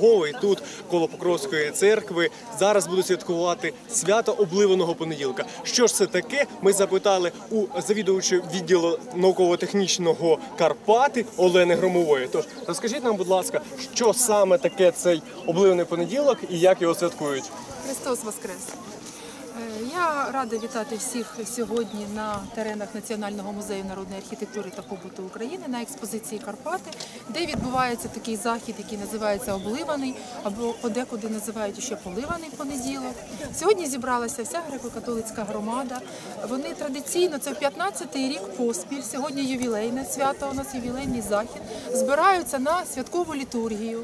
черговий тут коло Покровської церкви. Зараз будуть святкувати свято обливаного понеділка. Що ж це таке? Ми запитали у завідувача відділу науково-технічного Карпати Олени Громової. Тож розкажіть нам, будь ласка, що саме таке цей обливаний понеділок і як його святкують? Христос Воскрес! Я рада вітати всіх сьогодні на теренах Національного музею народної архітектури та побуту України на експозиції Карпати, де відбувається такий захід, який називається обливаний, або подекуди називають ще поливаний понеділок. Сьогодні зібралася вся греко-католицька громада. Вони традиційно це в 15-й рік поспіль. Сьогодні ювілейне свято. У нас ювілейний захід. Збираються на святкову літургію.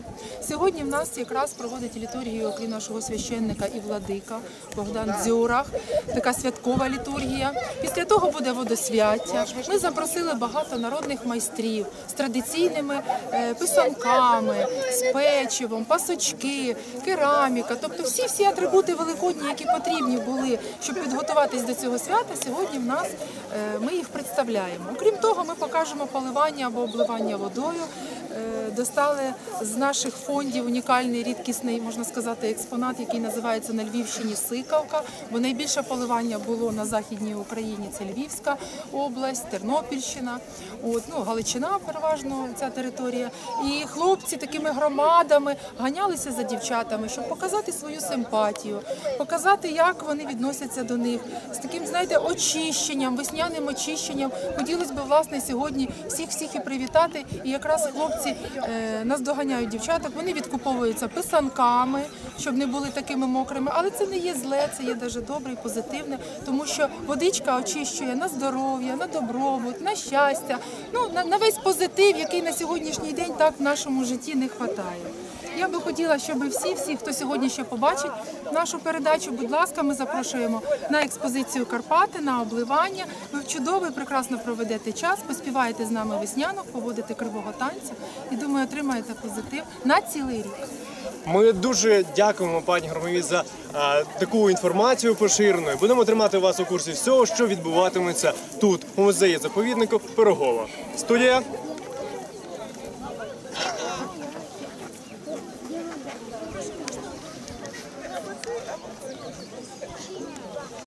Сьогодні в нас якраз проводить літургію, окрім нашого священника і владика Богдан Дзюрах. Така святкова літургія. Після того буде водосвяття. Ми запросили багато народних майстрів з традиційними е, писанками, з печивом, пасочки, кераміка. Тобто всі всі атрибути великодні, які потрібні були, щоб підготуватись до цього свята. Сьогодні в нас е, ми їх представляємо. Окрім того, ми покажемо поливання або обливання водою. Е, Достали з наших фондів унікальний рідкісний, можна сказати, експонат, який називається на Львівщині Сикавка. Бо найбільше поливання було на західній Україні. Це Львівська область, Тернопільщина, от ну Галичина, переважно ця територія. І хлопці такими громадами ганялися за дівчатами, щоб показати свою симпатію, показати, як вони відносяться до них з таким, знаєте, очищенням, весняним очищенням. Хотілося б власне сьогодні всіх всіх і привітати. І якраз хлопці е, нас доганяють дівчаток. Вони відкуповуються писанками, щоб не були такими мокрими. Але це не є зле, це є дуже добре і позитивне, тому що водичка очищує на здоров'я, на добробут, на щастя, ну на, на весь позитив, який на сьогоднішній день так в нашому житті не вистачає. Я би хотіла, щоб всі, всі, хто сьогодні ще побачить нашу передачу, будь ласка, ми запрошуємо на експозицію Карпати, на обливання. Ви чудово і прекрасно проведете час, поспіваєте з нами веснянок, поводите кривого танця і думаю, отримаєте позитив на цілий рік. Ми дуже дякуємо пані Громові за а, таку інформацію поширену. Будемо тримати вас у курсі всього, що відбуватиметься тут, у музеї заповіднику Пирогова. Студія.